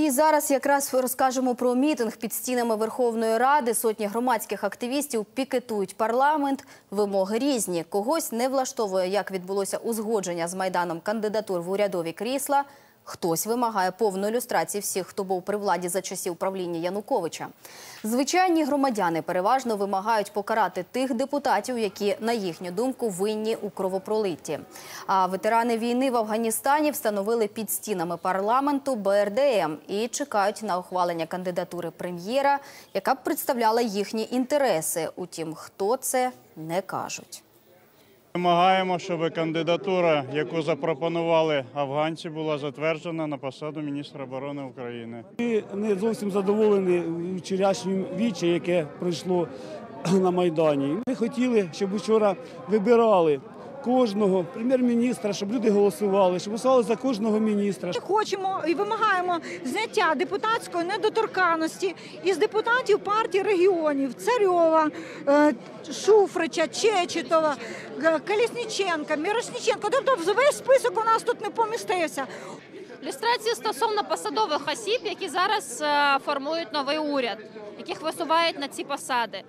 І зараз якраз розкажемо про мітинг під стінами Верховної Ради. Сотні громадських активістів пікетують парламент. Вимоги різні. Когось не влаштовує, як відбулося узгодження з Майданом кандидатур в урядові крісла. Хтось вимагає повної люстрації всіх, хто був при владі за часів правління Януковича. Звичайні громадяни переважно вимагають покарати тих депутатів, які, на їхню думку, винні у кровопролитті. А ветерани війни в Афганістані встановили під стінами парламенту БРДМ і чекають на ухвалення кандидатури прем'єра, яка б представляла їхні інтереси. Утім, хто це не кажуть. Вимагаємо, щоб кандидатура, яку запропонували афганці, була затверджена на посаду міністра оборони України. Ми не зовсім задоволені вчорашнім віче, яке пройшло на Майдані. Ми хотіли, щоб вчора вибирали кожного прем'єр-міністра, щоб люди голосували, щоб голосували за кожного міністра. Хочемо і вимагаємо зняття депутатської недоторканності із депутатів партії регіонів Царьова, е, Шуфрича, Чечетова, Колісніченка, Мірошніченка. Тобто весь список у нас тут не помістився. Люстрація стосовно посадових осіб, які зараз е, формують новий уряд, яких висувають на ці посади.